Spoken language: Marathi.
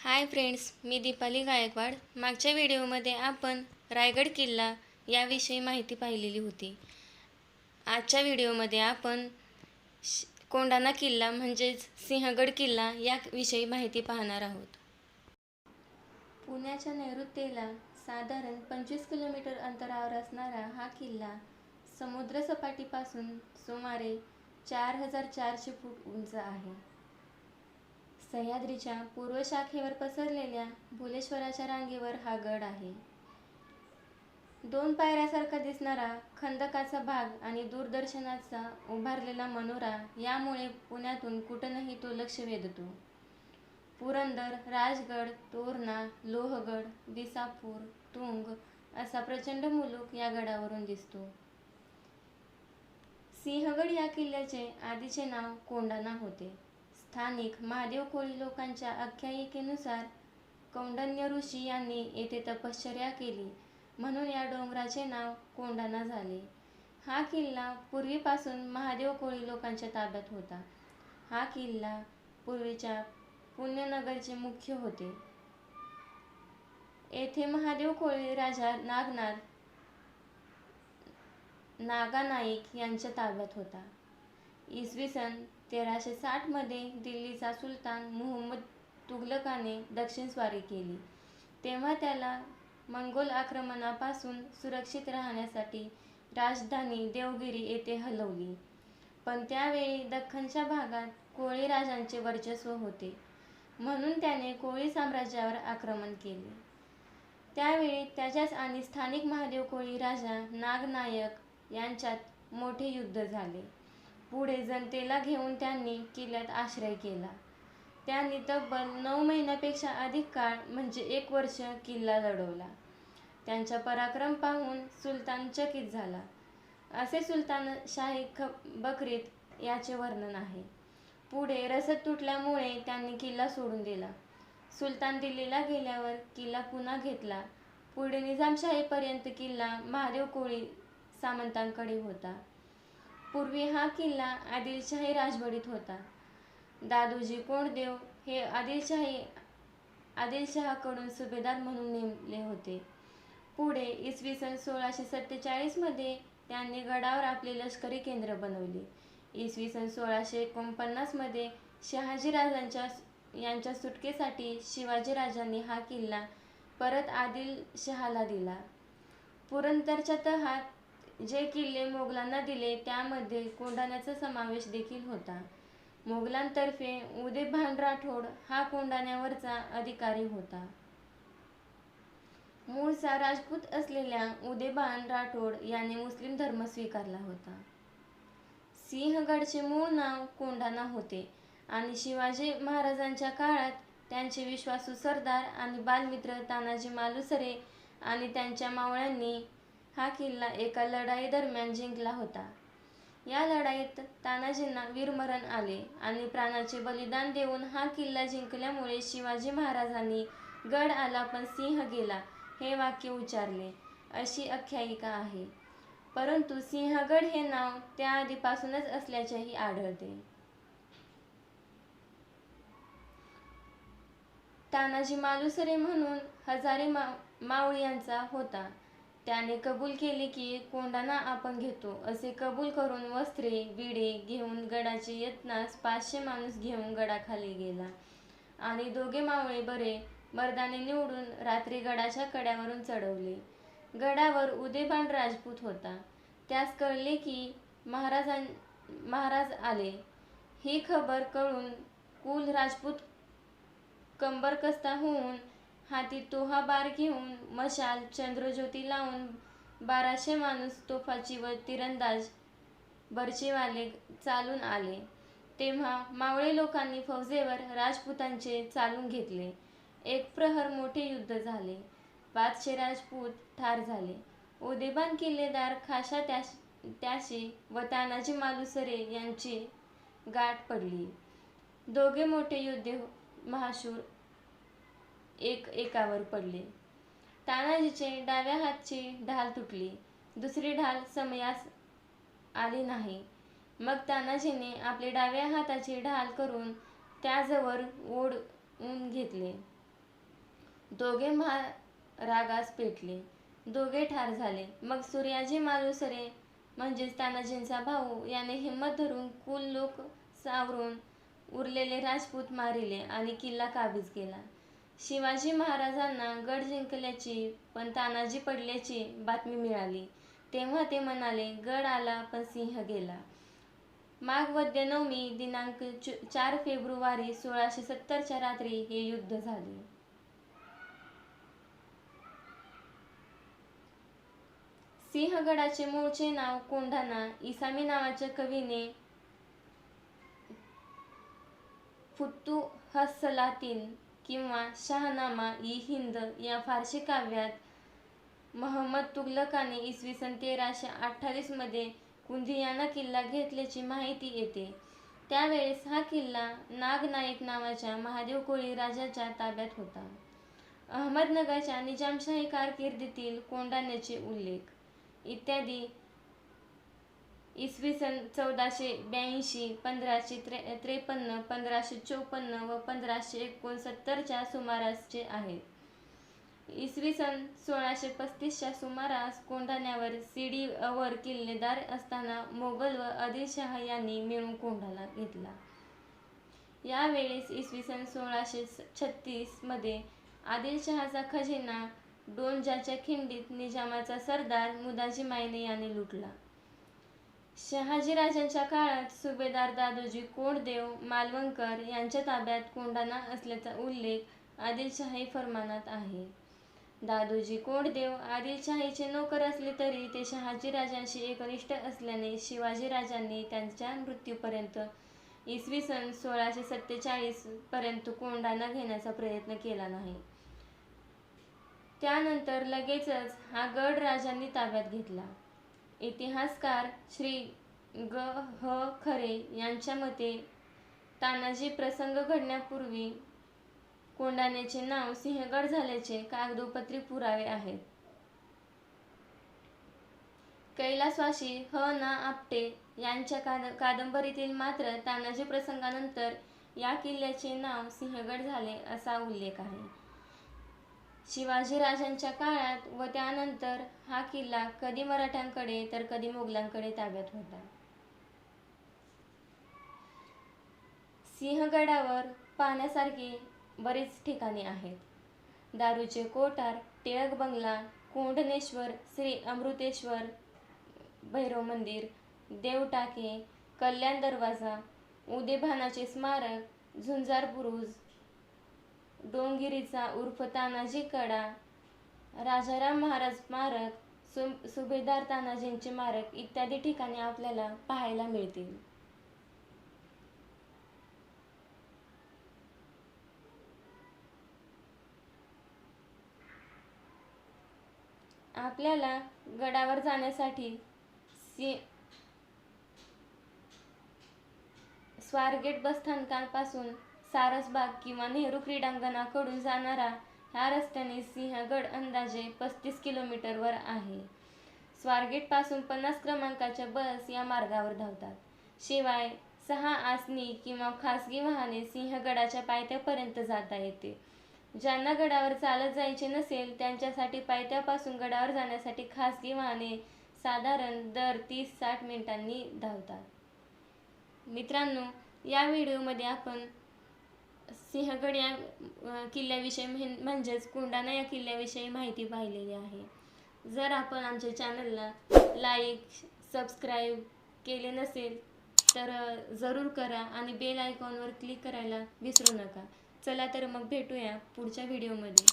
हाय फ्रेंड्स मी दीपाली गायकवाड. मागच्या व्हिडिओमध्ये आपण रायगड किल्ला याविषयी माहिती पाहिलेली होती. आजच्या व्हिडिओमध्ये आपण श कोंढाणा किल्ला म्हणजेच सिंहगड किल्ला याविषयी माहिती पाहणार आहोत. पुण्याच्या नैऋत्येला साधारण पंचवीस किलोमीटर अंतरावर असणारा हा किल्ला समुद्रसपाटीपासून सुमारे चार हजार चारशे फूट उंच आहे. सह्याद्रीच्या पूर्व शाखेवर पसरलेल्या भुलेश्वराच्या रांगेवर हा गड आहे. दोन पायऱ्यासारखा दिसणारा खंदकाचा भाग आणि दूरदर्शनाचा उभारलेला मनोरा यामुळे पुण्यातून कुठूनही तो लक्ष वेधतो. पुरंदर राजगड तोरणा लोहगड विसापूर तुंग असा प्रचंड मुलूक या गडावरून दिसतो. सिंहगड या किल्ल्याचे आधीचे नाव कोंडाणा होते. स्थानिक महादेव कोळी लोकांच्या आख्यायिकेनुसार कौंडण्य ऋषी यांनी येथे तपश्चर्या केली. म्हणून या डोंगराचे नाव कोंडाणा झाले. हा किल्ला पूर्वीपासून महादेव कोळी लोकांच्या ताब्यात होता. हा किल्ला पूर्वीच्या पुण्यनगरचे मुख्य होते. येथे महादेव कोळी राजा नागनाथ नागानाईक यांच्या ताब्यात होता. इसवी सन तेराशे साठमध्ये दिल्लीचा सुलतान मुहम्मद तुघलकाने दक्षिण स्वारी केली. तेव्हा त्याला मंगोल आक्रमणापासून सुरक्षित राहण्यासाठी राजधानी देवगिरी येथे हलवली. पण त्यावेळी दख्खनच्या भागात कोळी राजांचे वर्चस्व होते. म्हणून त्याने कोळी साम्राज्यावर आक्रमण केले. त्यावेळी त्याच्याच आणि स्थानिक महादेव कोळी राजा नागनायक यांच्यात मोठे युद्ध झाले. पुढे जनतेला घेऊन त्यांनी किल्ल्यात आश्रय केला. त्यांनी तब्बल नऊ महिन्यापेक्षा अधिक काळ म्हणजे एक वर्ष किल्ला लढवला. त्यांचा पराक्रम पाहून सुलतान चकित झाला. असे सुलतान शाही ख बकरीत याचे वर्णन आहे. पुढे रसद तुटल्यामुळे त्यांनी किल्ला सोडून दिला. सुलतान दिल्लीला गेल्यावर किल्ला पुन्हा घेतला. पुढे निजामशाहीपर्यंत किल्ला महादेव कोळी सामंतांकडे होता. पूर्वी हा किल्ला आदिलशाही राजवटीत होता. दादोजी कोंडदेव हे आदिलशाही आदिलशहाकडून सुभेदार म्हणून नेमले होते. पुढे इसवी सन सोळाशे सत्तेचाळीसमध्ये त्यांनी गडावर आपले लष्करी केंद्र बनवले. इसवी सन सोळाशे एकोणपन्नासमध्ये शहाजीराजांच्या यांच्या सुटकेसाठी शिवाजीराजांनी हा किल्ला परत आदिलशहाला दिला. पुरंदरच्या तहात जे किल्ले मोगलांना दिले त्यामध्ये कोंढाण्याचा समावेश देखील होता. मोगलांतर्फे उदयभान राठोड हा कोंढाण्यावरचा अधिकारी होता. मूळचा राजपूत असलेल्या उदयभान राठोड याने मुस्लिम धर्म स्वीकारला होता. सिंहगडचे मूळ नाव कोंढाणा होते आणि शिवाजी महाराजांच्या काळात त्यांचे विश्वासू सरदार आणि बालमित्र तानाजी मालुसरे आणि त्यांच्या मावळ्यांनी हा किल्ला एका लढाई दरम्यान जिंकला होता. या लढाईत तानाजींना वीरमरण आले आणि प्राणाचे बलिदान देऊन हा किल्ला जिंकल्यामुळे शिवाजी महाराजांनी गड आला पण सिंह गेला हे वाक्य उच्चारले. अशी आख्यायिका आहे. परंतु सिंहगड हे नाव त्याआधीपासूनच असल्याचेही आढळते. तानाजी मालुसरे म्हणून हजारे मा मावळी यांचा होता. त्याने कबूल केले की कोंडाना आपण घेतो. असे कबूल करून वस्त्रे विडे घेऊन गडाचे यत्नास पाचशे माणूस घेऊन गडाखाली गेला. आणि दोघे मावळे बरे मर्दाने निवडून रात्री गडाच्या कड्यावरून चढवले. गडावर उदयपान राजपूत होता. त्यास कळले की महाराजां महाराज आले. ही खबर कळून कुल राजपूत कंबरकस्ता होऊन हाती तोहा बार घेऊन मशाल चंद्रज्योती लावून बाराशे माणूस तोफाची व तिरंदाज बर्चेवाले चालून आले. तेव्हा मावळे लोकांनी फौजेवर राजपूतांचे चालून घेतले. एक प्रहर मोठे युद्ध झाले. पाचशे राजपूत ठार झाले. उदेबान किल्लेदार खाशा त्याश त्याशी व तानाजी मालुसरे यांची गाठ पडली. दोघे मोठे योद्धे हो-, महाशूर एक एकावर पडले. तानाजीचे डाव्या हातची ढाल तुटली. दुसरी ढाल समयास आली नाही. मग तानाजीने आपले डाव्या हाताची ढाल करून त्याजवळ ओढून घेतले. दोघे महारागास पेटले. दोघे ठार झाले. मग सूर्याजी मालुसरे म्हणजेच तानाजींचा भाऊ याने हिंमत धरून कुल लोक सावरून उरलेले राजपूत मारिले आणि किल्ला काबीज केला. शिवाजी महाराजांना गड जिंकल्याची पण तानाजी पडल्याची बातमी मिळाली. तेव्हा ते म्हणाले गड आला पण सिंह गेला. माघ वद्य नवमी दिनांक चार फेब्रुवारी सोळाशे सत्तरच्या रात्री हे युद्ध झाले. सिंहगडाचे मूळचे नाव कोंढाणा. इसामी नावाच्या कवीने फुत्तू हसलातीन किंवा शहानामा ई हिंद या फारसी काव्यात महम्मद तुगलकाने इसवी सन तेराशे अठ्ठावीसमध्ये कुंदियाना किल्ला घेतल्याची माहिती येते. त्यावेळेस हा किल्ला नागनायक नावाच्या महादेव कोळी राजाच्या ताब्यात होता. अहमदनगरच्या निजामशाही कारकिर्दीतील कोंडाण्याचे उल्लेख. इत्यादी इसवी सन चौदाशे ब्याऐंशी पंधराशे त्रे त्रेपन्न पंधराशे चोपन्न व पंधराशे एकोणसत्तरच्या सुमारासचे आहेत इसवी सन सोळाशे पस्तीसच्या सुमारास कोंढाण्यावर सीडीवर किल्लेदार असताना मोगल व आदिलशाह यांनी मिळून कोंढाला घेतला. यावेळेस इसवी सन सोळाशे छत्तीसमध्ये आदिलशहाचा खजिना डोंजाच्या खिंडीत निजामाचा सरदार मुदाजी मायने याने लुटला. शहाजीराजांच्या काळात सुभेदार दादोजी कोंडदेव मालवणकर यांच्या ताब्यात कोंढाणा असल्याचा उल्लेख आदिलशाही फरमानात आहे. दादोजी कोंडदेव आदिलशाहीचे नोकर असले तरी ते शहाजीराजांशी एकनिष्ठ असल्याने शिवाजीराजांनी त्यांच्या मृत्यूपर्यंत इसवी सन सोळाशे सत्तेचाळीस पर्यंत कोंढाणा घेण्याचा प्रयत्न केला नाही. त्यानंतर लगेचच हा गड राजांनी ताब्यात घेतला. इतिहासकार श्री ग ह खरे यांच्या मते तानाजी प्रसंग घडण्यापूर्वी कोंडाण्याचे नाव सिंहगड झाल्याचे कागदोपत्री पुरावे आहेत. कैलासवाशी ह ना आपटे यांच्या काद कादंबरीतील मात्र तानाजी प्रसंगानंतर या किल्ल्याचे नाव सिंहगड झाले असा उल्लेख आहे. शिवाजीराजांच्या काळात व त्यानंतर हा किल्ला कधी मराठ्यांकडे तर कधी मुघलांकडे ताब्यात होता. सिंहगडावर पाहण्यासारखी बरीच ठिकाणे आहेत. दारूचे कोठार टिळक बंगला कोंढणेश्वर श्री अमृतेश्वर भैरव मंदिर देवटाके कल्याण दरवाजा उदेभानाचे स्मारक झुंजार बुरुज डोंगिरीचा उर्फ तानाजी कडा. राजाराम महाराज स्मारक सु सुभेदार तानाजींचे मारक इत्यादी ठिकाणी आपल्याला पाहायला मिळतील. आपल्याला गडावर जाण्यासाठी सी स्वारगेट बसस्थानकापासून सारसबाग किंवा नेहरू क्रीडांगणाकडून जाणारा ह्या रस्त्याने सिंहगड अंदाजे पस्तीस किलोमीटरवर आहे. स्वारगेटपासून पन्नास क्रमांकाच्या बस या मार्गावर धावतात. शिवाय सहा आसनी किंवा खासगी वाहने सिंहगडाच्या पायथ्यापर्यंत जाता येते. ज्यांना गडावर चालत जायचे नसेल त्यांच्यासाठी पायथ्यापासून गडावर जाण्यासाठी खासगी वाहने साधारण दर तीस साठ मिनिटांनी धावतात. मित्रांनो या व्हिडिओमध्ये आपण सिंहगड या किल्ल्याविषयी म्हणजेच कोंढाणा या किल्ल्याविषयी माहिती पाहिलेली आहे. जर आपण आमच्या चॅनलला लाईक सबस्क्राईब केले नसेल तर जरूर करा आणि बेल आयकॉनवर क्लिक करायला विसरू नका. चला तर मग भेटूया पुढच्या व्हिडिओमध्ये